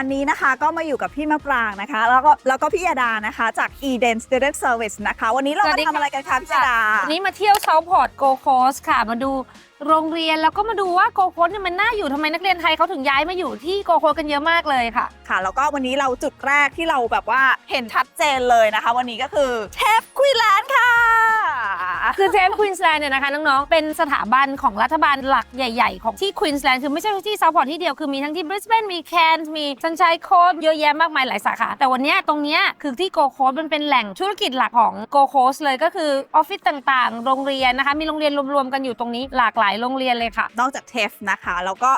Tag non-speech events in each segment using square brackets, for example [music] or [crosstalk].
วัสดีค่ะวันนี้นะคะก็มาอยู่กับพี่มะปรางนะคะ แล้วก็แล้วก็พี่ยาดานะคะจาก Eden Student Service นะคะ วันนี้เราสวัมาสดีทำอะไรกันคะพี่ยาดา วันนี้มาเที่ยวเซาพอร์ตโกโคสค่ะ มาดู โรงเรียนแล้วก็มาดูว่าโกโคสเนี่ยมันน่าอยู่ทำไมนักเรียนไทยเขาถึงย้ายมาอยู่ที่โกโคสกันเยอะมากเลยค่ะ ค่ะ แล้วก็วันนี้เราจุดแรกที่เราแบบว่าเห็นชัดเจนเลยนะคะ วันนี้ก็คือเทปคุยแลนด์ค่ะ คือเทปควีนสแลนด์เนี่ยนะคะน้องๆเป็นสถาบันของรัฐบาลหลักใหญ่ ๆ ของที่ควีนสแลนด์คือไม่ใช่ที่เซาพอร์ตที่เดียวคือมีทั้งที่บริสเบนมีแคนส์มีซันชัยโคสเยอะแยะมากมายหลายสาขา แต่วันเนี้ยตรงเนี้ยคือที่โกโคสมันเป็นแหล่งธุรกิจหลักของโกโคสเลยก็คือออฟฟิศต่างๆ โรงเรียนนะคะมีโรงเรียนรวมๆกันอยู่ตรงนี้หลากหลายโรงเรียนเลยค่ะ นอกจากเทฟนะคะ แล้วก็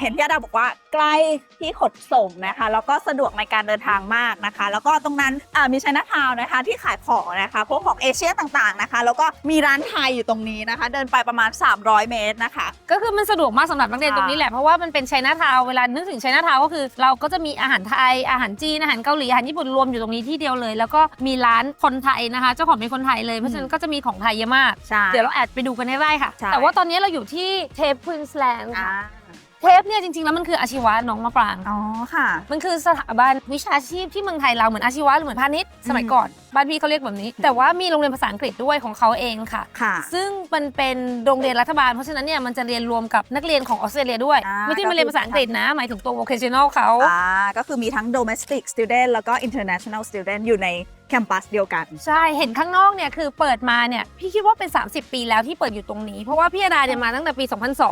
เห็นพี่ยาดาบอกว่าใกล้ที่ขนส่งนะคะ แล้วก็สะดวกในการเดินทางมากนะคะ แล้วก็ตรงนั้นอ่ามีชัยนาทาวน์นะคะ ที่ขายของนะคะพวกของเอเชียต่างๆนะคะ แล้วก็มีร้านไทยอยู่ตรงนี้นะคะ เดินไปประมาณ 300 เมตรนะคะ ก็คือมันสะดวกมากสำหรับนักเรียนค่ะตรงนี้แหละ เพราะว่ามันเป็นไชน่าทาวน์เวลานึกถึงไชน่าทาวน์ก็คือ เราก็จะมีอาหารไทยอาหารจีนอาหารเกาหลีอาหารญี่ปุ่นรวมอยู่ตรงนี้ที่เดียวเลย แล้วก็มีร้านคนไทยนะคะ เจ้าของเป็นคนไทยเลยเพราะฉะนั้นก็จะมีของไทยเยอะมากใช่เดี๋ยวเราแอดไปดูกันได้ค่ะใช่แต่ว่าตอนนี้เราอยู่ที่เทปควีนสแลนด์อ่า เทปเนี่ยจริงๆแล้วมันคืออาชีวะน้องมะปราง อ๋อค่ะ มันคือสถาบันวิชาชีพที่เมืองไทยเราเหมือนอาชีวะหรือเหมือนพาณิชย์สมัยอืมก่อนบ้านพี่เขาเรียกแบบนี้ แต่ว่ามีโรงเรียนภาษาอังกฤษด้วยของเขาเองค่ะ ค่ะ ซึ่งมันเป็นโรงเรียนรัฐบาล เพราะฉะนั้นเนี่ยมันจะเรียนรวมกับนักเรียนของออสเตรเลียด้วย อ่าไม่ใช่มาเรียนภาษาอังกฤษนะ หมายถึงตัว vocational เขา อ่าก็คือมีทั้ง domestic student แล้วก็ international student อยู่ใน แคมปัสเดียวกัน ใช่ เห็นข้างนอกเนี่ยคือเปิดมาเนี่ยพี่คิดว่าเป็น 30 ปีแล้วที่เปิดอยู่ตรงนี้ เพราะว่าพี่อดาเนี่ยมาตั้งแต่ปี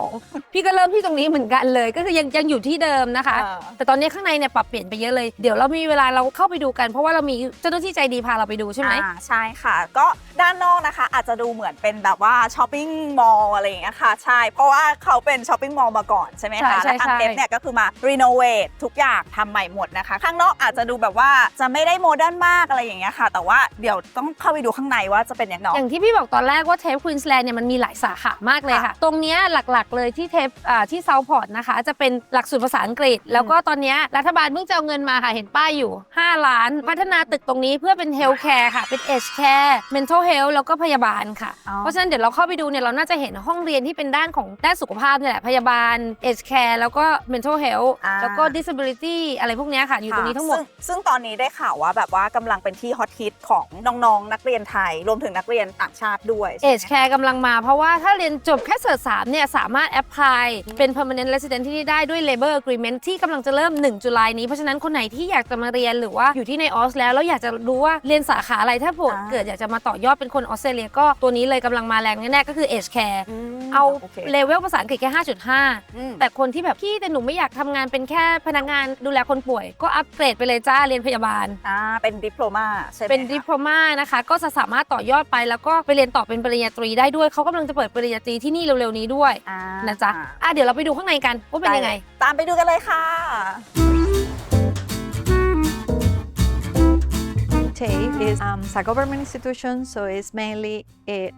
2002 พี่ก็เริ่มที่ตรงนี้เหมือนกันเลย ก็คือยังยังอยู่ที่เดิมนะคะอ่าแต่ตอนนี้ข้างในเนี่ยปรับเปลี่ยนไปเยอะเลย เดี๋ยวเรามีเวลาเราเข้าไปดูกันเพราะว่าเรามีเจ้าหน้าที่ใจดีพาเราไปดูใช่ไหมอ่าใช่ค่ะ ก็ด้านนอกนะคะ อาจจะดูเหมือนเป็นแบบว่าช้อปปิ้งมอลล์อะไรอย่างเงี้ยค่ะใช่ เพราะว่าเขาเป็นช้อปปิ้งมอลล์มาก่อนใช่ไหมใช่คะใช่และทางใช่เทปเนี่ยก็คือมารีโนเวททุกอย่างทำใหม่หมดนะคะ ข้างนอกอาจจะดูแบบว่าจะไม่ได้โมเดิร์นมากอะไรอย่างเงี้ยค่ะ แต่ว่าเดี๋ยวต้องเข้าไปดูข้างในว่าจะเป็นยังไงอย่างที่พี่บอกตอนแรกว่าเทปควีนสแลนด์เนี่ยมันมีหลายสาขามากเลยค่ะค่ะ ตรงเนี้ยหลักๆเลยที่เทปอ่าที่เซาพอร์ตนะคะ จะเป็นหลักสูตรภาษาอังกฤษ แล้วก็ตอนเนี้ยรัฐบาลเพิ่งจะเอาเงินมาค่ะเห็นป้ายอยู่ 5 ล้าน พัฒนาตึกตรงนี้เพื่อเป็นเฮลท์แคร์ค่ะ เป็นเอชแคร์เมนทัลเฮลท์แล้วก็พยาบาลค่ะอ๋อเพราะฉะนั้นเดี๋ยวเราเข้าไปดูเนี่ยเราน่าจะเห็นห้องเรียนที่เป็นด้านของด้านสุขภาพเนี่ยแหละพยาบาลเอชแคร์แล้วก็เมนทัลเฮลท์อ่าแล้วก็ disability อะไรพวกเนี้ยค่ะอยู่ตรงนี้ทั้งหมด ซึ่ซึ่งตอนนี้ได้ข่าวว่าแบบว่ากำลังเป็นที่ฮอตฮิตของน้องๆ นักเรียนไทย รวมถึงนักเรียนต่างชาติด้วยเอใช่ไหมจแคร์กำลังมาเพราะว่าถ้าเรียนจบแค่เสิร์ชสามเนี่ยสามารถแอพพลายเป็น permanent resident ที่นี่ได้ด้วย labor agreement ที่กำลังจะเริ่ม 1 จุลายนี้ เพราะฉะนั้นคนไหนที่อยากจะมาเรียนหรือว่าอยู่ที่ในออสแล้ว แล้วอยากจะรู้ว่าเรียนสาขาอะไรถ้าผลอ่าเกิดอยากจะมาต่อยอดเป็นคนออสเตรเลียก็ตัวนี้เลยกำลังมาแรงแน่ๆก็คือ Age Care ม เอาโคเลเวลภาษาอังกฤษแค่5.5อืมแต่คนที่แบบพี่แต่หนูไม่อยากทำงานเป็นแค่พนักงานดูแลคนป่วย ก็อัปเกรดไปเลยจ้าเรียนพยาบาล อ่าเป็นดิปโลมาใช่ไหมเป็นคะดิพลมานะคะ ก็จะสามารถต่อยอดไปแล้วก็ไปเรียนต่อเป็นปริญญาตรีได้ด้วยเขากำลังจะเปิดปริญญาตรีที่นี่เร็วๆนี้ด้วยอ่านะจ๊ะอะเดี๋ยวเราไปดูข้างในกันว่าเป็นยังไง ตามไปดูกันเลยค่ะ TAFE is um, a government institution, so it's mainly uh,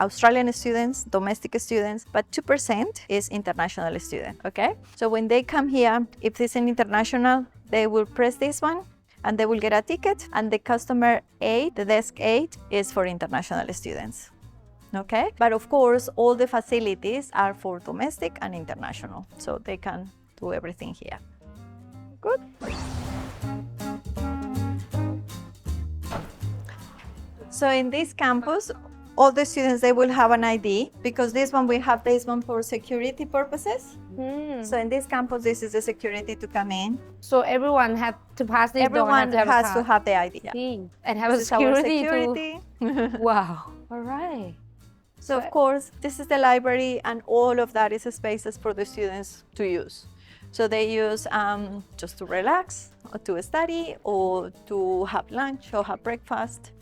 Australian students, domestic students, but 2% is international student, okay? So when they come here, if it's an international, they will press this one and they will get a ticket and the customer 8, the desk 8 is for international students. Okay, but of course, all the facilities are for domestic and international, so they can do everything here. Good. So in this campus, all the students they will have an ID because this one we have this one for security purposes. So in this campus, this is the security to come in. so everyone have to pass this Everyone to has to have the ID. Yeah. And have a This is our security, security. too. [laughs] Wow. All right. So of course, this is the library, and all of that is spaces for the students to use. So they use um, just to relax, or to study, or to have lunch or have breakfast,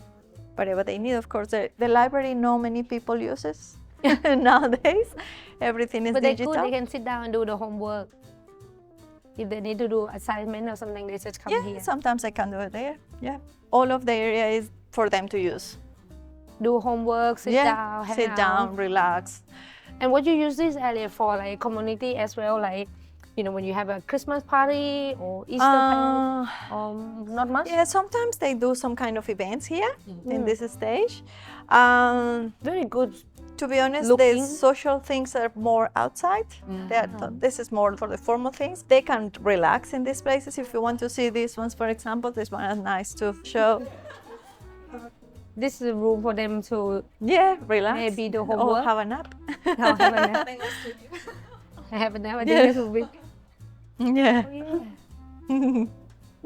whatever they need. Of course, the, the library no many people uses [laughs] nowadays. Everything is But they digital. could, they can sit down and do the homework. If they need to do assignment or something, they just come yeah, here. sometimes I can do it there. Yeah, all of the area is for them to use. Do homework, sit yeah, down, sit out. down, relax. And what you use this area for, like community as well, like you know when you have a Christmas party or Easter Uh, party, um, not much. Yeah, sometimes they do some kind of events here Mm. in this stage. Um, Very good to be honest, Looking. the social things are more outside. They are, this is more for the formal things. They can relax in these places. If you want to see these ones, for example, this one is nice to show. This is a room for them to Yeah, relax. Maybe the Or homework. have a nap. have a nap. [laughs] I [laughs] have a nap. I think Yeah. this will be. Yeah. [laughs]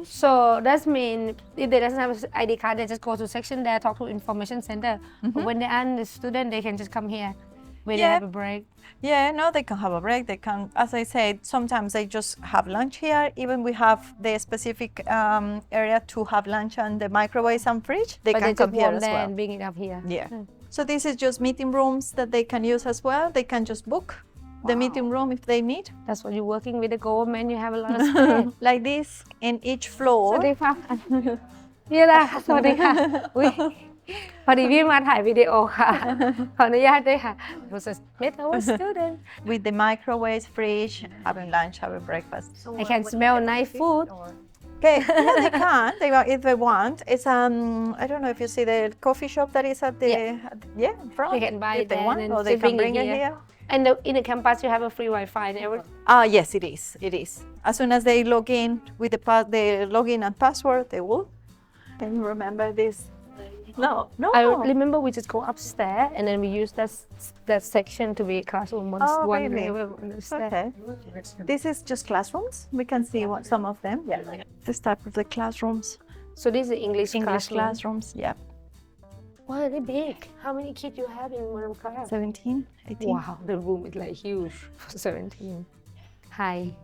So that's mean if they doesn't have an ID card, they just go to section there, talk to information center. But when they are the student, they can just come here when they Yeah. have a break. Yeah, no, they can have a break. They can, as I said, sometimes they just have lunch here. Even we have the specific um, area to have lunch and the microwaves and fridge. They but can they come just here warm as there well. and bring it up here. Yeah. So this is just meeting rooms that they can use as well. They can just book the meeting room if they need. That's what you're working with the government. You have a lot of [laughs] space. like this in each ส floor. วัสดีค่ะ พี่ดาสวัสดีค่ะอุ๊ยพอดีพี่มาถ่ายวิดีโอค่ะ ขออนุญาตด้วยค่ะ [laughs] [laughs] was a Smith our student with the microwaves, fridge, having lunch, having breakfast. I can smell nice food Okay, yeah, they can. They wa- if they want. It's um, I don't know if you see the coffee shop that is at the Yeah. at the- yeah in front. They can buy if it they there want, and or then they bring can it bring it here. here. and the, in the campus you have a free Wi-Fi and everything Ah, yes, it is. It is. As soon as they log in with the pa- the login and password, they will. Can you remember this? No, no. I remember we just go upstairs and then we use that that section to be a classroom one, Oh, one really? level on the stairs. Okay. This is just classrooms. We can see what some of them. Yeah. This type of the classrooms. So these are English, English classroom. classrooms. Yeah. Wow, they big. How many kids you have in one class? 17, 18. Wow, the room is like huge for [laughs] 17. Hi.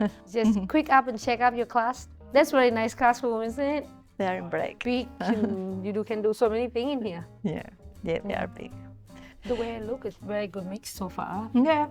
[laughs] Just quick up and check up your class. That's really nice classroom, isn't it? They are in break. Big. [laughs] and you do, can do so many things in here. Yeah. Yeah, they are big. The way I look is very good mix so far. Yeah.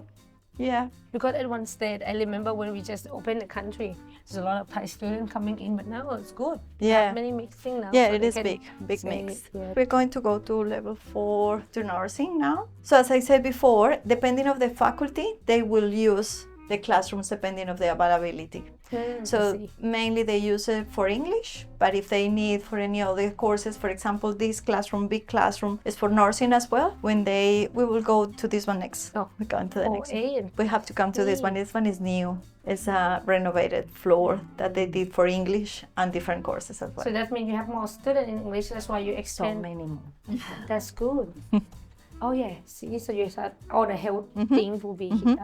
Yeah. Because at one stage, I remember when we just opened the country, there's a lot of Thai students coming in, but now it's good. Yeah. Many mixing now. Yeah, so it is big, big mix. it. We're going to go to level four to nursing now. So as I said before, depending of the faculty, they will use the classrooms depending of the availability. Hmm, I So mainly they use it for English, but if they need for any other courses, for example, this classroom, big classroom, is for nursing as well. When they, we will go to this one next. Oh. We're going to the Oh, next. and We have to come to this one. This one is new. It's a renovated floor that they did for English and different courses as well. So that means you have more students in English. That's why you so expand. many more. That's good. [laughs] oh yeah. See, so you said all the health Mm-hmm. things will be here.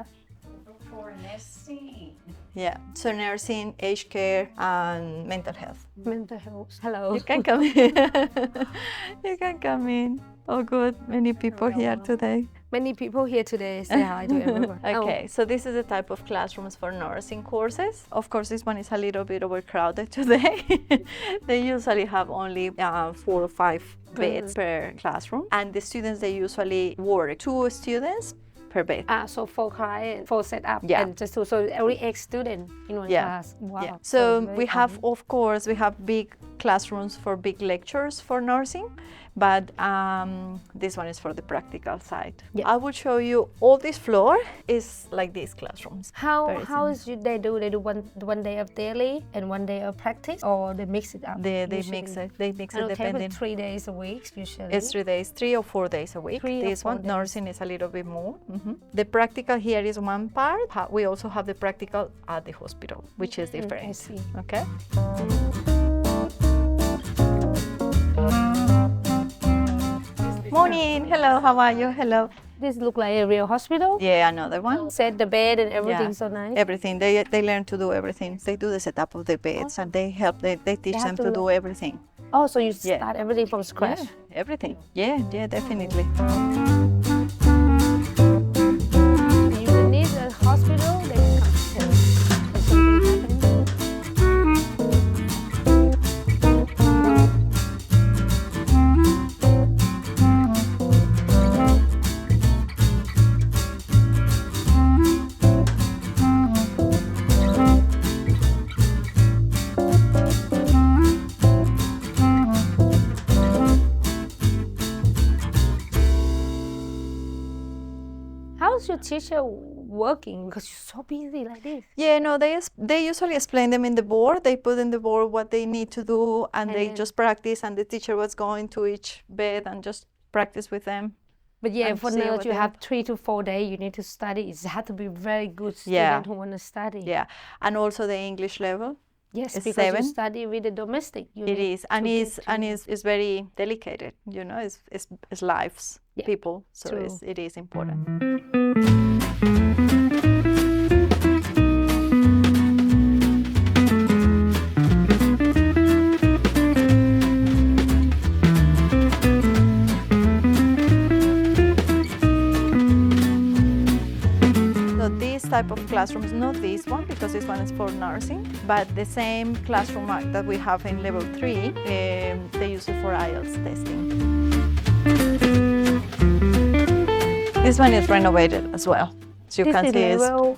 Yeah. So nursing, aged care, and mental health. Mental health. Hello. You can come in. [laughs] you can come in. Oh, good. Many people here today. Many people here today say hi to everyone. Oh, Okay, so this is the type of classrooms for nursing courses. Of course, this one is a little bit overcrowded [laughs] today. [laughs] they usually have only uh, four or five beds per classroom, and the students they usually work two students per bed. Ah, so for client, for setup, Yeah. and just to, so every ex student in one Yeah. class. Wow. Yeah. So we have, of course, we have big classrooms for big lectures for nursing, but um, this one is for the practical side. Yeah. I will show you all this floor is like these classrooms. How very how is you, they do? They do one one day of daily and one day of practice, or they mix it up. They, they mix it. They mix it depending. three days a week usually. It's three days, three or four days a week. Three this one, days. nursing is a little bit more. Mhm. The practical here is one part. We also have the practical at the hospital, which is Mm, I different. see. Okay. Morning. Hello. How are you? Hello. This look like a real hospital. Yeah, another one. Set the bed and everything so nice. Everything. They they learn to do everything. They do the setup of the beds and they help. They, they teach have them to to do everything. Oh, so you Yeah. start everything from scratch. Yeah, everything. Yeah, yeah, definitely. Teacher working? Because you're so busy like this. Yeah, no, they they usually explain them in the board. They put in the board what they need to do, and they just practice. And the teacher was going to each bed and just practice with them. But yeah, for nails you have three to four days. You need to study. It has to be very good student Yeah. who want to study. Yeah, and also the English level. Yes, It's because seven. you study with the domestic. You It is, and is and is is very delicate. You know, it's it's, it's lives, Yeah, people. So true. it's, it is important. Type of classrooms, not this one because this one is for nursing, but the same classroom that we have in level three, um, they use it for IELTS testing. This one is renovated as well. So you This can see it's level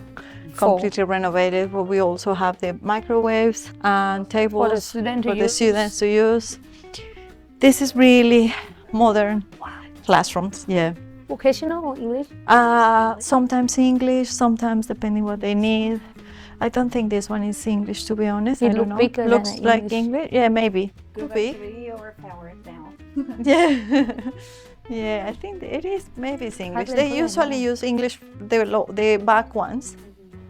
four. completely renovated. But we also have the microwaves and tables student to for the students to use. This is really modern classrooms. Yeah. Vocational or English? Uh, sometimes English, sometimes depending what they need. I don't think this one is English to be honest. It I don't look know. bigger Looks a like English. English. Yeah, maybe. Could be. three or power it down. [laughs] [laughs] Yeah. yeah, I think it is maybe it's English. They usually use English the the back ones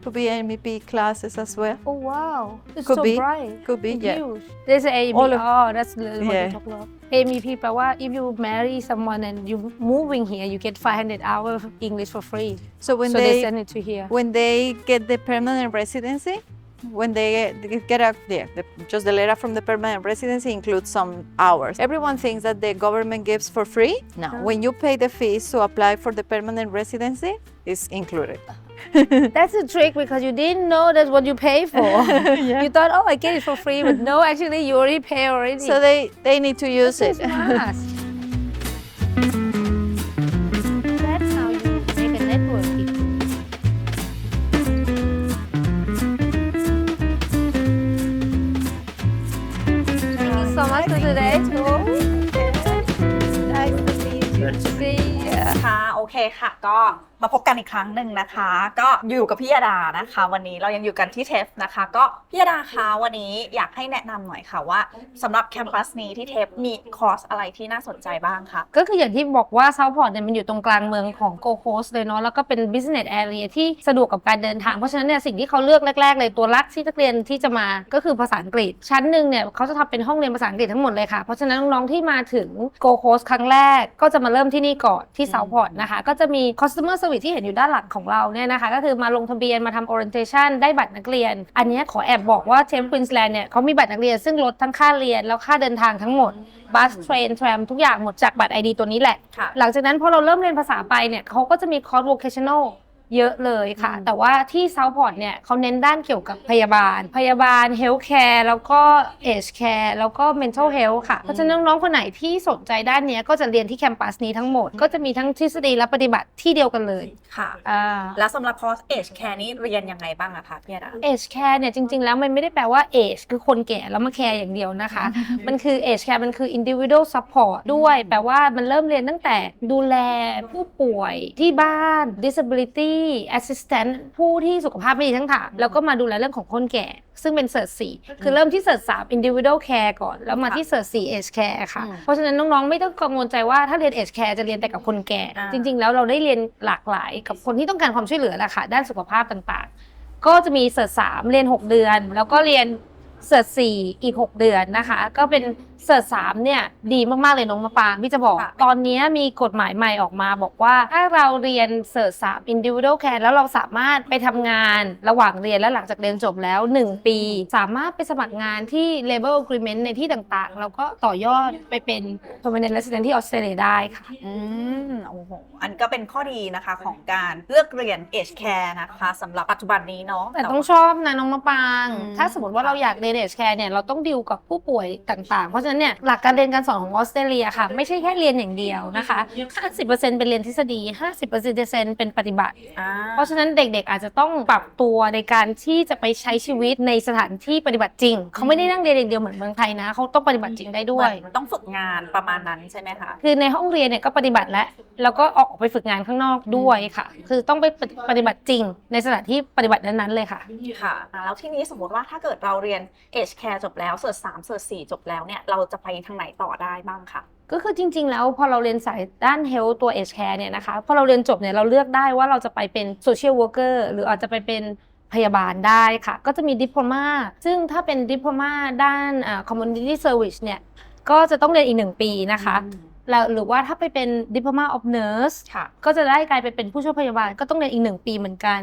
to be MEP classes as well. Oh wow, it's Could so be, bright. could be, It's yeah. huge. There's a AMP. All of- oh, that's the what Yeah. you talk about. AMP แปลว่า if you marry someone and you moving here you get 500 hours of English for free So when so they, they, send it to here when they get the permanent residency, when they they get a yeah, the, just the letter from the permanent residency includes some hours. Everyone thinks that the government gives for free. No, when you pay the fees to apply for the permanent residency, it's included. [laughs] that's a trick because you didn't know that's what you pay for [laughs] Yeah. you thought oh I get it for free but no actually you already pay already So they they need to use so it. smart [laughs] that's how you make a network Thank you so much for today too. Nice to see you. See ya. ค่ะโอเคค่ะ ก็มาพบกันอีกครั้งหนึ่งนะคะ ก็อยู่กับพี่ยาดานะคะ วันนี้เรายังอยู่กันที่เทฟนะคะ ก็พี่ยาดาคะวันนี้อยากให้แนะนำหน่อยค่ะว่าสำหรับแคมปัสนี้ที่เทฟมีคอร์สอะไรที่น่าสนใจบ้างคะก็คืออย่างที่บอกว่าเซาท์พอร์ตเนี่ยมันอยู่ตรงกลางเมืองของโกโคสเลยเนาะแล้วก็เป็น business area ที่สะดวกกับการเดินทาง เพราะฉะนั้นเนี่ยสิ่งที่เขาเลือกแรกๆเลยตัวรักที่นักเรียนที่จะมาก็คือภาษาอังกฤษ ชั้นหนึ่งเนี่ยเขาจะทำเป็นห้องเรียนภาษาอังกฤษทั้งหมดเลยค่ะเพราะฉะนั้นน้องๆที่มาถึงโกโคสครั้งแรกก็จะมาเริ่มที่นี่ก่อนที่เซาท์พอร์ตนะคะก็จะมี customer service ที่เห็นอยู่ด้านหลังของเราเนี่ยนะคะ ก็คือมาลงทะเบียนมาทำ orientation ได้บัตรนักเรียน อันเนี้ยขอแอบบอกว่าเทมป์ควีนสแลนด์เนี่ยเขามีบัตรนักเรียนซึ่งลดทั้งค่าเรียนแล้วค่าเดินทางทั้งหมดบัสเทรนทรมทุกอย่างหมดจากบัตร ID ตัวนี้แหละค่ะหลังจากนั้นพอเราเริ่มเรียนภาษาไปเนี่ยเขาก็จะมีคอร์ส vocational เยอะเลยค่ะอืมแต่ว่าที่ Southport เนี่ยเขาเน้นด้านเกี่ยวกับพยาบาล พยาบาล healthcare แล้วก็ age care แล้วก็ mental health ค่ะ เพราะฉะนั้นน้องๆคนไหนที่สนใจด้านเนี้ยก็จะเรียนที่แคมปัสนี้ทั้งหมด ก็จะมีทั้งทฤษฎีและปฏิบัติที่เดียวกันเลยค่ะอ่าแล้วสำหรับคอร์ส Age Care นี้เรียนยังไงบ้างอะคะพี่ยาดา age care เนี่ยจริงๆ แล้วมันไม่ได้แปลว่า age คือคนแก่แล้วมาแคร์อย่างเดียวนะคะ มันคือ age care มันคือ individual support ด้วยแปลว่ามันเริ่มเรียนตั้งแต่ดูแลผู้ป่วยที่บ้าน disability assistant ผู้ที่สุขภาพไม่ดีทั้งถามแล้วก็มาดูแลเรื่องของคนแก่ ซึ่งเป็นเสิร์ชสี่คือเริ่มที่เสิร์ชสาม individual care ก่อน แล้วมาที่เสิร์ชสี่ age care ค่ะอืมเพราะฉะนั้นน้องๆ ไม่ต้องกังวลใจว่าถ้าเรียน age care จะเรียนแต่กับคนแก่อ่าจริง ๆ แล้วเราได้เรียนหลากหลายกับคนที่ต้องการความช่วยเหลือแหละค่ะด้านสุขภาพต่างๆ ก็จะมีเสิร์ชสามเรียน 6 เดือน แล้วก็เรียนเสิร์ชสี่อีก 6 เดือนนะคะ ก็เป็นเสิร์ชสามเนี่ยดีมากๆเลยน้องมะปรางพี่จะบอก ค่ะ ตอนนี้มีกฎหมายใหม่ออกมาบอกว่าถ้าเราเรียนเสิร์ชสาม individual care แล้วเราสามารถไปทำงานระหว่างเรียนและหลังจากเรียนจบแล้ว 1 ปี สามารถไปสมัครงานที่ labor agreement ในที่ต่างๆ แล้วก็ต่อยอดไปเป็น permanent resident ที่ออสเตรเลียได้ค่ะ อืมโอ้โหอันก็เป็นข้อดีนะคะของการเลือกเรียน Age Care นะคะสำหรับปัจจุบันนี้เนาะ แต่ต้องชอบนะน้องมะปราง อืมถ้าสมมติว่าเราอยากเรียนเอชแคร์เนี่ยเราต้องดิวกับผู้ป่วยต่างๆเพราะฉะนั้นเนี่ยหลักการเรียนการสอนของออสเตรเลียค่ะ ไม่ใช่แค่เรียนอย่างเดียวนะคะ 50%เป็นเรียนทฤษฎี 50%เป็นปฏิบัติอ่าเพราะฉะนั้นเด็กๆอาจจะต้องปรับตัวในการที่จะไปใช้ชีวิตในสถานที่ปฏิบัติจริง เขาไม่ได้นั่งเรียนอย่างเดียวเหมือนเมืองไทยนะเขาต้องปฏิบัติจริงได้ด้วยเหมือนต้องฝึกงานประมาณนั้นใช่ไหมคะคือในห้องเรียนเนี่ยก็ปฏิบัติแล้วแล้วก็ออกไปฝึกงานข้างนอกด้วยค่ะ คือต้องไปปฏิบัติจริง ในสถานที่ปฏิบัตินั้นๆเลยค่ะค่ะอ่าแล้วที่นี้สมมติว่าถ้าเกิดเราเรียน Age Care จบแล้วเสิร์ชสามเสิร์ชสี่จบแล้วเนี่ยเราจะไปทางไหนต่อได้บ้างคะก็คือจริง ๆ แล้วพอเราเรียนสายด้าน health ตัว age care เนี่ยนะคะพอเราเรียนจบเนี่ยเราเลือกได้ว่าเราจะไปเป็น social worker หรืออาจจะไปเป็นพยาบาลได้ค่ะ ก็จะมีดิ p l o m a ซึ่งถ้าเป็นดิ p l o m a ด้านอ่า community service เนี่ยก็จะต้องเรียนอีกหนึ่งปีนะคะ แล้วหรือว่าถ้าไปเป็น diploma of nurse ค่ะก็จะได้กลายไปเป็นผู้ช่วยพยาบาลก็ต้องเรียนอีกหนึ่งปีเหมือนกัน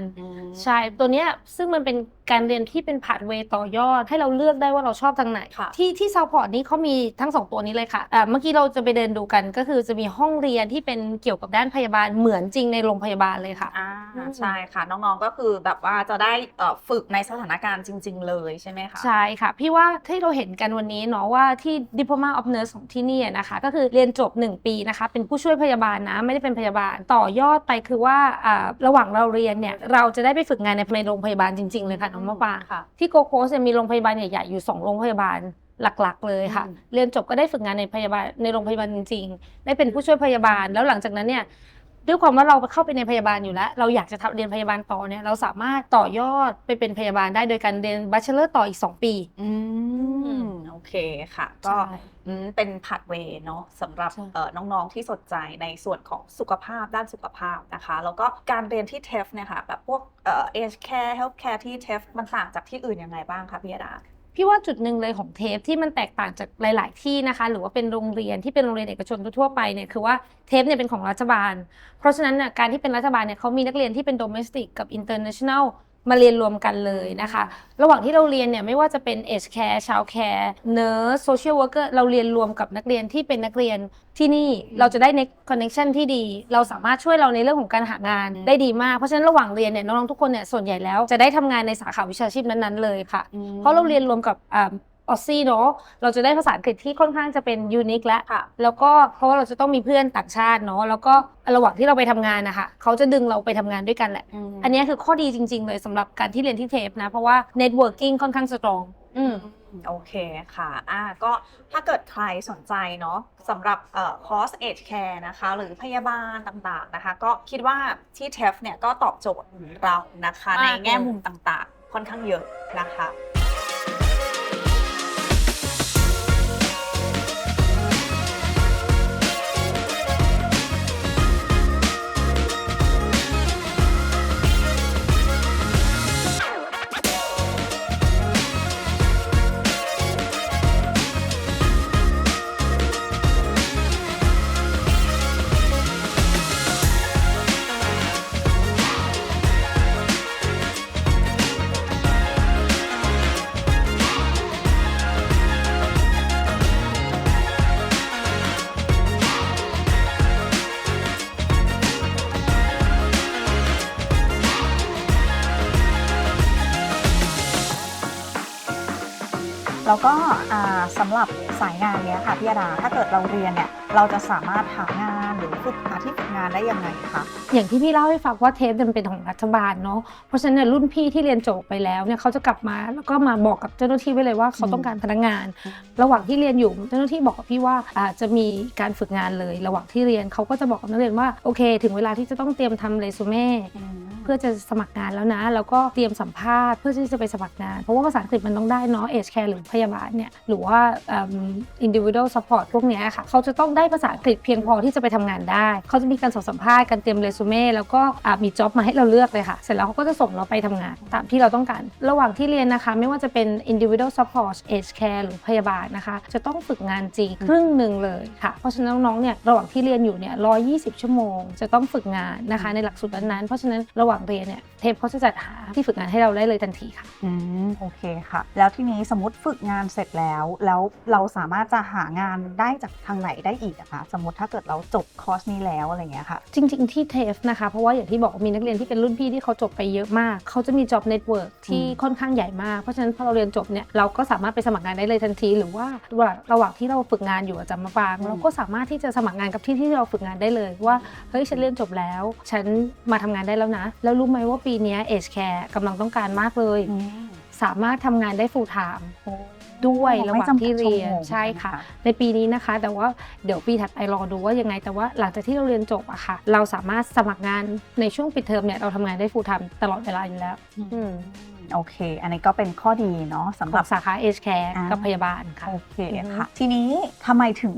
ใช่ ตัวเนี้ยซึ่งมันเป็นการเรียนที่เป็นผ่านเวต่อยอด ให้เราเลือกได้ว่าเราชอบทางไหนค่ะที่ที่ซัพพอร์ตนี้เขามีทั้งสองตัวนี้เลยค่ะอ่าเมื่อกี้เราจะไปเดินดูกันก็คือจะมีห้องเรียนที่เป็นเกี่ยวกับด้านพยาบาลเหมือนจริงในโรงพยาบาลเลยค่ะอ่าอืมใช่ค่ะ น้องๆก็คือแบบว่าจะได้เอ่อฝึกในสถานการณ์จริง ๆ เลยใช่ไหมคะใช่ค่ะ พี่ว่าที่เราเห็นกันวันนี้เนาะว่าที่ Diploma of Nurse ของที่นี่อะนะคะก็คือเรียนจบ1 ปีนะคะ เป็นผู้ช่วยพยาบาลนะ ไม่ได้เป็นพยาบาลต่อยอดไปคือว่าอ่าระหว่างเราเรียนเนี่ยเราจะได้ไปฝึกงานในในโรงพยาบาลจริง ๆ เลยค่ะน้องมะปรางค่ะที่โกโคสเนี่ยมีโรงพยาบาลใหญ่ๆอยู่ 2 โรงพยาบาลหลักๆ เลยค่ะอืมเรียนจบก็ได้ฝึกงานในพยาบาลในโรงพยาบาลจริงๆ ได้เป็นผู้ช่วยพยาบาล แล้วหลังจากนั้นเนี่ย ด้วยความว่าเราเข้าไปในพยาบาลอยู่แล้ว เราอยากจะทำเรียนพยาบาลต่อเนี่ยเราสามารถต่อยอดไปเป็นพยาบาลได้โดยการเรียนบัชเลอร์ต่ออีก 2 ปี อืมโอเคค่ะ ก็ใช่อืมเป็นผัดเวย์เนาะสำหรับใช่ เอ่อน้องๆที่สนใจในส่วนของสุขภาพด้านสุขภาพนะคะ แล้วก็การเรียนที่เทฟเนี่ยค่ะแบบพวกเอ่อเอชแคร์เฮลท์แคร์ที่เทฟมันต่างจากที่อื่นยังไงบ้างคะพี่ยดา พี่ว่าจุดหนึ่งเลยของเทปที่มันแตกต่างจากหลาย ๆ ที่นะคะ หรือว่าเป็นโรงเรียนที่เป็นโรงเรียนเอกชนทั่วไปเนี่ยคือว่าเทปเนี่ยเป็นของรัฐบาล เพราะฉะนั้นน่ยการที่เป็นรัฐบาลเนี่ยเขามีนักเรียนที่เป็นโดเมสติกกับอินเตอร์เนชั่นแนล มาเรียนรวมกันเลยนะคะ ระหว่างที่เราเรียนเนี่ยไม่ว่าจะเป็น age care child care nurse social worker เราเรียนรวมกับนักเรียนที่เป็นนักเรียนที่นี่เราจะได้ next connection ที่ดี เราสามารถช่วยเราในเรื่องของการหางานอืมได้ดีมาก เพราะฉะนั้นระหว่างเรียนเนี่ยน้องๆทุกคนเนี่ยส่วนใหญ่แล้วจะได้ทำงานในสาขาวิชาชีพนั้นๆเลยค่ะ เพราะเราเรียนรวมกับ ออสซี่เนาะเราจะได้ภาษาอังกฤษที่ค่อนข้างจะเป็นยูนิคและค่ะ แล้วก็เพราะว่าเราจะต้องมีเพื่อนต่างชาติเนาะแล้วก็ระหว่างที่เราไปทำงานนะคะเขาจะดึงเราไปทำงานด้วยกันแหละ อันเนี้ยคือข้อดีจริง ๆ เลยสำหรับการที่เรียนที่เทปนะ เพราะว่า networking ค่อนข้างสตรองอืมโอเคค่ะ อ่า ก็ถ้าเกิดใครสนใจเนาะสำหรับเอ่อคอร์สเอจแคร์นะคะ หรือพยาบาลต่างๆนะคะ ก็คิดว่าที่เทฟเนี่ยก็ตอบโจทย์เรานะคะมากในเลยแง่มุมต่างๆ ค่อนข้างเยอะนะคะ หรับสายงานเนี้ยค่ะพี่ดาถ้าเกิดเราเรียนเนี่ย เราจะสามารถหางานหรือฝึกหาที่ฝึกงานได้ยังไงคะอย่างที่พี่เล่าให้ฟังว่าเทปมันเป็นของรัฐบาลเนาะเพราะฉะนั้นเนี่ยรุ่นพี่ที่เรียนจบไปแล้วเนี่ยเขาจะกลับมาแล้วก็มาบอกกับเจ้าหน้าที่ไว้เลยว่าเขาต้องการพนักงาน ระหว่างที่เรียนอยู่เจ้าหน้าที่บอกกับพี่ว่าอาจะมีการฝึกงานเลย ระหว่างที่เรียนเขาก็จะบอกกับนักเรียนว่าโอเค ถึงเวลาที่จะต้องเตรียมทำเรซูเม่เพื่อจะสมัครงานแล้วนะ แล้วก็เตรียมสัมภาษณ์เพื่อที่จะไปสมัครงาน เพราะว่าภาษาอังกฤษมันต้องได้เนาะ age care หรือพยาบาลเนี่ยหรือว่าเอิ่ม individual support พวกเนี้ยค่ะเขาจะต้องได้ภาษาอังกฤษเพียงพอที่จะไปทำงานได้ เขาจะมีการสอบสัมภาษณ์การเตรียมเรซูเม่แล้วก็มีจ็อบมาให้เราเลือกเลยค่ะ เสร็จแล้วเขาก็จะส่งเราไปทำงานตามที่เราต้องการ ระหว่างที่เรียนนะคะ ไม่ว่าจะเป็น individual support age care หรือพยาบาลนะคะ จะต้องฝึกงานจริงครึ่งหนึ่งเลยค่ะ เพราะฉะนั้นน้องๆเนี่ยระหว่างที่เรียนอยู่เนี่ย120 ชั่วโมง จะต้องฝึกงานนะคะในหลักสูตรนั้นๆเพราะฉะนั้นระหว่างเรียนเนี่ยเทปเขาจะจัดหาที่ฝึกงานให้เราได้เลยทันทีค่ะอืมโอเคค่ะ แล้วทีนี้สมมติฝึกงานเสร็จแล้ว แล้วเราสามารถจะหางานได้จากทางไหนได้อีกอะคะสมมติถ้าเกิดเราจบคอร์สนี้แล้วอะไรเงี้ยค่ะ จริง ๆ ที่เทฟนะคะ เพราะว่าอย่างที่บอกว่ามีนักเรียนที่เป็นรุ่นพี่ที่เขาจบไปเยอะมาก เขาจะมี job network ที่อืมค่อนข้างใหญ่มาก เพราะฉะนั้นพอเราเรียนจบเนี่ยเราก็สามารถไปสมัครงานได้เลยทันที หรือว่าระหว่างที่เราฝึกงานอยู่อะจำมาบางเราก็สามารถที่จะสมัครงานกับที่ที่เราฝึกงานได้เลยว่าเฮ้ยฉันเรียนจบแล้ว ฉันมาทำงานได้แล้วนะ แล้วรู้ไหมว่าปีเนี้เอชแคร์กำลังต้องการมากเลย สามารถทำงานได้ full time ด้วยระหว่างที่เรียนใช่ค่ะ ในปีนี้นะคะ แต่ว่าเดี๋ยวปีถัดไปรอดูว่ายังไงแต่ว่าหลังจากที่เราเรียนจบอะค่ะ เราสามารถสมัครงานในช่วงปิดเทอมเนี่ยเราทำงานได้ full time ตลอดเวลาอยู่แล้วอืมโอเค อันนี้ก็เป็นข้อดีเนาะสำหกัรับบสาขาเอชแคร์อ่ากักับพยาบาลค่ะโอเคค่ะ ทีนี้ทำไมถึง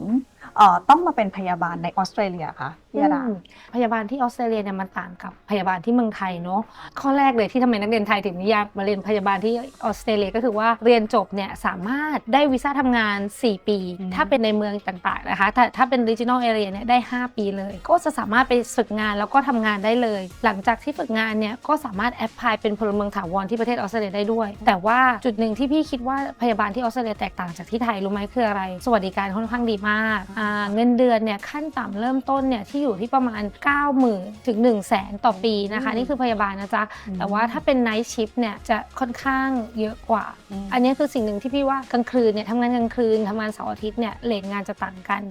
เอ่อต้องมาเป็นพยาบาลในออสเตรเลียคะพี่ยดา อืมพยาบาลที่ออสเตรเลียเนี่ยมันต่างกับพยาบาลที่เมืองไทยเนาะข้อแรกเลยที่ทำไมนักเรียนไทยถึงนิยามมาเรียนพยาบาลที่ออสเตรเลียก็คือว่าเรียนจบเนี่ยสามารถได้วีซ่าทำงาน 4 ปี อืม ถ้าเป็นในเมืองต่างๆนะคะถ้าถ้าเป็น regional area เนี่ยได้ 5 ปีเลย ก็จะสามารถไปฝึกงานแล้วก็ทำงานได้เลย หลังจากที่ฝึกงานเนี่ยก็สามารถแอพพลายเป็นพลเมืองถาวรที่ประเทศออสเตรเลียได้ด้วย แต่ว่าจุดหนึ่งที่พี่คิดว่าพยาบาลที่ออสเตรเลียแตกต่างจากที่ไทยรู้ไหมคืออะไร สวัสดิการค่อนข้างดีมากอ่าเงินเดือนเนี่ยขั้นต่ำเริ่มต้นเนี่ยที่อยู่ที่ประมาณ 90,000ถึง1 0 0 0 0แสนต่อปีนะคะ นี่คือพยาบาลนะจ๊ะ แต่ว่าถ้าเป็นไนท์ชิฟเนี่ยจะค่อนข้างเยอะกว่าอืมอันนี้คือสิ่งหนึ่งที่พี่ว่ากลางคืนเนี่ยทำงานกลางคืนทำงานเสาร์อาทิตย์เนี่ยเลทงานจะต่างกัน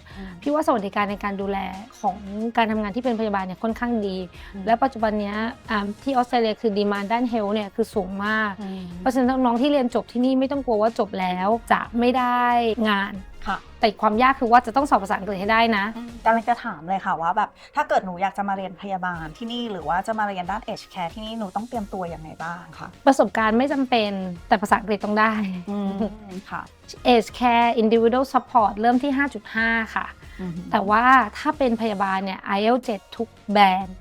พี่ว่าสวัสดิการในการดูแลของการทำงานที่เป็นพยาบาลเนี่ยค่อนข้างดีอืมและปัจจุบันเนี้ยอ่าที่ออสเตรเลียคือดีมานด้านเฮลท์เนี่ยคือสูงมาก เพราะฉะนั้นน้องๆที่เรียนจบที่นี่ไม่ต้องกลัวว่าจบแล้วจะไม่ได้งานค่ะ แต่ความยากคือว่าจะต้องสอบภาษาอังกฤษให้ได้นะ กำลังจะถามเลยค่ะว่าแบบถ้าเกิดหนูอยากจะมาเรียนพยาบาลที่นี่หรือว่าจะมาเรียนด้านเอชแคร์ที่นี่หนูต้องเตรียมตัวยังไงบ้างคะประสบการณ์ไม่จำเป็นแต่ภาษาอังกฤษต้องได้ค่ะ Age Care Individual Support เริ่มที่ 5.5 ค่ะ แต่ว่าถ้าเป็นพยาบาลเนี่ย IELTS 7ทุกแบรนด์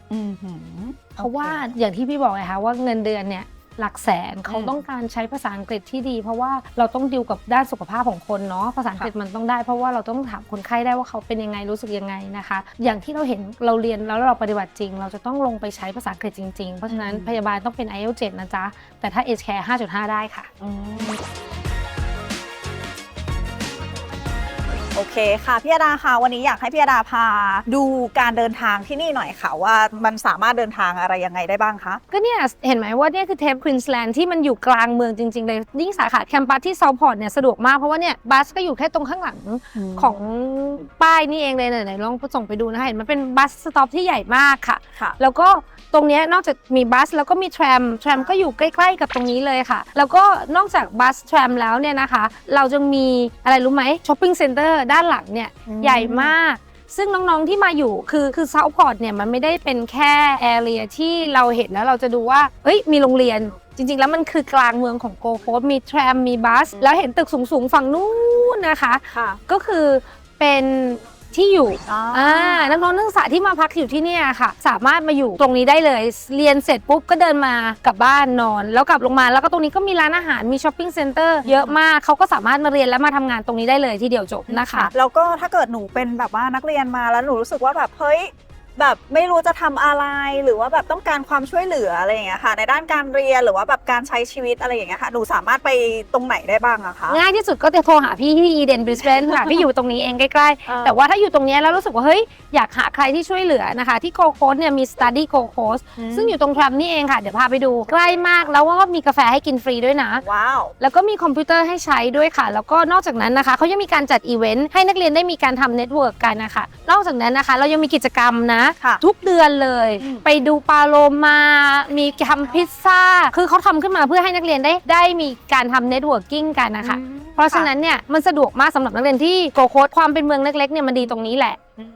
เพราะว่าอย่างที่พี่บอกไงคะว่าเงินเดือนเนี่ย หลักแสนเขาอืมต้องการใช้ภาษาอังกฤษที่ดี เพราะว่าเราต้องดิวกับด้านสุขภาพของคนเนาะภาษาอังกฤษมันต้องได้ เพราะว่าเราต้องถามคนไข้ได้ว่าเขาเป็นยังไงรู้สึกยังไงนะคะ อย่างที่เราเห็นเราเรียนแล้วเราปฏิบัติจริง เราจะต้องลงไปใช้ภาษาอังกฤษจริง ๆ เพราะฉะนั้นอืมพยาบาลต้องเป็น IELTS 7นะจ๊ะแต่ถ้า Age Care 5.5 ได้ค่ะ อเคค่ะพี่ยดาค่ะวันนี้อยากให้พี่ยดาพาดูการเดินทางที่นี่หน่อยค่ะว่ามันสามารถเดินทางอะไรยังไงได้บ้างคะก็เนี่ยเห็นไหมว่าเนี่ยคือเทปควีนสแลนด์ที่มันอยู่กลางเมืองจริงๆเลยยิ่งสาขาแคมปัสที่เซาพอร์ตเนี่ยสะดวกมากเพราะว่าเนี่ยบัสก็อยู่แค่ตรงข้างหลังของป้ายนี่เองเลยไหนๆลองส่งไปดูนะคะเห็นมันเป็นบัสสต็อปที่ใหญ่มากค่ะค่ะแล้วก็ตรงเนี้ยนอกจากมีบัสแล้วก็มีแทรมแทรมก็อยู่ใกล้ๆกับตรงนี้เลยค่ะ แล้วก็นอกจากบัสแทรมแล้วเนี่ยนะคะ เราจะมีอะไรรู้ไหมช้อปปิ้งเซ็นเตอร์ด้านหลังเนี่ยอืมใหญ่มาก ซึ่งน้องๆที่มาอยู่คือคือเซาพอร์ตเนี่ยมันไม่ได้เป็นแค่แอเรียที่เราเห็นแล้วเราจะดูว่าเอ้ยมีโรงเรียนจริงๆ แล้วมันคือกลางเมืองของโกโคสมีแทรมมีบัส แล้วเห็นตึกสูงๆ ฝั่งนู้นนะคะค่ะก็คือเป็น ที่อยู่อ๋ออ่ อ่านักน้องนักศึกษาที่มาพักอยู่ที่เนี่ยค่ะ สามารถมาอยู่ตรงนี้ได้เลย เรียนเสร็จปุ๊บก็เดินมากลับบ้านนอน แล้วกลับลงมาแล้วก็ตรงนี้ก็มีร้านอาหารมีช้อปปิ้งเซ็นเตอร์เยอะมากเขาก็สามารถมาเรียนและมาทำงานตรงนี้ได้เลยที่เดียวจบนะคะ แล้วก็ถ้าเกิดหนูเป็นแบบว่านักเรียนมาแล้วหนูรู้สึกว่าแบบเฮ้ย แบบไม่รู้จะทำอะไรหรือว่าแบบต้องการความช่วยเหลืออะไรอย่างเงี้ยค่ะ ในด้านการเรียนหรือว่าแบบการใช้ชีวิตอะไรอย่างเงี้ยค่ะหนูสามารถไปตรงไหนได้บ้างอะคะง่ายที่สุดก็จะโทรหาพี่ที่อีเดนบริสเบนค่ะพี่อยู่ตรงนี้เองใกล้อ่าๆแต่ว่าถ้าอยู่ตรงเนี้ยแล้วรู้สึกว่าเฮ้ยอยากหาใครที่ช่วยเหลือนะคะ ที่โกโคสเนี่ยมี study โกโคสซึ่งอยู่ตรงทรัมนี่เองค่ะ เดี๋ยวพาไปดูใกล้มากแล้วก็มีกาแฟให้กินฟรีด้วยนะว้าวแล้วก็มีคอมพิวเตอร์ให้ใช้ด้วยค่ะ แล้วก็นอกจากนั้นนะคะเขายังมีการจัดอีเวนต์ให้นักเรียนได้มีการทำเน็ตเวิร์กกันนะคะนอกจากนั้นนะคะ เรายังมีกิจกรรมนะค่ะทุกเดือนเลยอืมไปดูปลาโลมา มีทำพิซซ่า คือเขาทำขึ้นมาเพื่อให้นักเรียนได้ได้มีการทำเน็ตเวิร์กิ่งกันนะคะเพราะฉะนั้นเนี่ยมันสะดวกมากสำหรับนักเรียนที่โกโคสความเป็นเมืองเล็กๆเนี่ยมันดีตรงนี้แหละ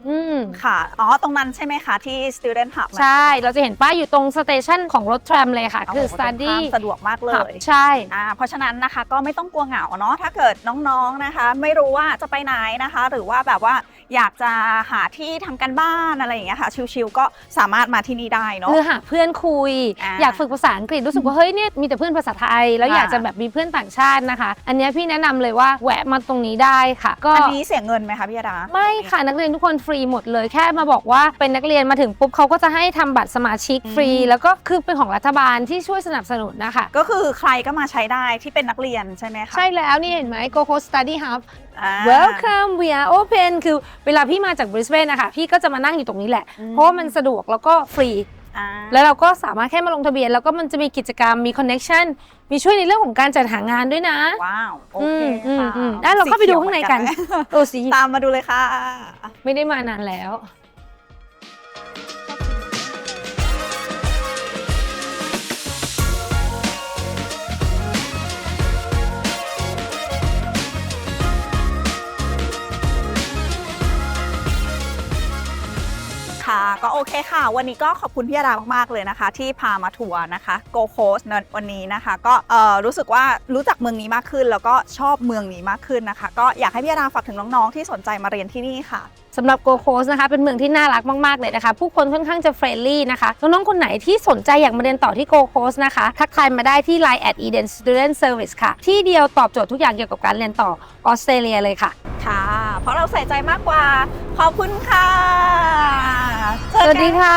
อืมค่ะ อ๋อ ตรงนั้นใช่ไหมคะ ที่ student hub ใช่ เราจะเห็นป้ายอยู่ตรงสเตชันของรถแทรมเลยค่ะ คือโโห study ตรงข้ามสะดวกมากเล Hub ยใช่อ่าเพราะฉะนั้นนะคะก็ไม่ต้องกลัวเหงาเนาะถ้าเกิดน้องๆนะคะ ไม่รู้ว่าจะไปไหนนะคะ หรือว่าแบบว่า อยากจะหาที่ทำกันบ้านอะไรอย่างเงี้ยค่ะชิวๆก็สามารถมาที่นี่ได้เนาะคือหาเพื่อนคุยอ่าอยากฝึกภาษาอังกฤษรู้สึกว่าเฮ้ยเนี่ยมีแต่เพื่อนภาษาไทย แล้วอ่าอยากจะแบบมีเพื่อนต่างชาตินะคะ อันเนี้ยพี่แนะนำเลยว่าแวะมาตรงนี้ได้ค่ะ ก็อันนี้เสียเงินไหมคะพี่ยดาไม่ค่ะนักเรียนทุกคนฟรีหมดเลยแค่มาบอกว่าเป็นนักเรียนมาถึงปุ๊บเขาก็จะให้ทำบัตรสมาชิกฟรีอืมแล้วก็คือเป็นของรัฐบาลที่ช่วยสนับสนุนนะคะ ก็คือใครก็มาใช้ได้ที่เป็นนักเรียนใช่ไหมคะใช่แล้วนี่เห็นไหม Go Co Study Hub อ่า Welcome we are open คือ เวลาพี่มาจากบริสเบนนะคะพี่ก็จะมานั่งอยู่ตรงนี้แหละอืมเพราะว่ามันสะดวกแล้วก็ฟรีอ่าแล้วเราก็สามารถแค่มาลงทะเบียน แล้วก็มันจะมีกิจกรรมมีคอนเน็ชันมีช่วยในเรื่องของการจัดหางานด้วยนะ ว้าว โออืเคมอืมค่ะอืมได้เราเข้าไปดูข้างในกันสีเขียวเหมือไหมโอ้สีตามมาดูเลยค่ะ ไม่ได้มานานแล้ว โอเคค่ะ วันนี้ก็ขอบคุณพี่ดามากๆเลยนะคะ ที่พามาทัวร์นะคะ Go Coast วันนี้นะคะ ก็รู้สึกว่ารู้จักเมืองนี้มากขึ้น แล้วก็ชอบเมืองนี้มากขึ้นนะคะ ก็อยากให้พี่ดาฝากถึงน้องๆที่สนใจมาเรียนที่นี่ค่ะ สำหรับ Go Coast นะคะเป็นเมืองที่น่ารักมากๆเลยนะคะ ผู้คนค่อนข้างจะเฟรนลี่นะคะน้องๆคนไหนที่สนใจอยากมาเรียนต่อที่ Go Coast นะคะทักทายมาได้ที่ Line at Eden Student Service ค่ะ ที่เดียวตอบโจทย์ทุกอย่างเกี่ยวกับการเรียนต่อออสเตรเลียเลยค่ะ ค่ะ เพราะเราใส่ใจมากกว่า ขอบคุณค่ะเจสอวัสกันดีค่ะ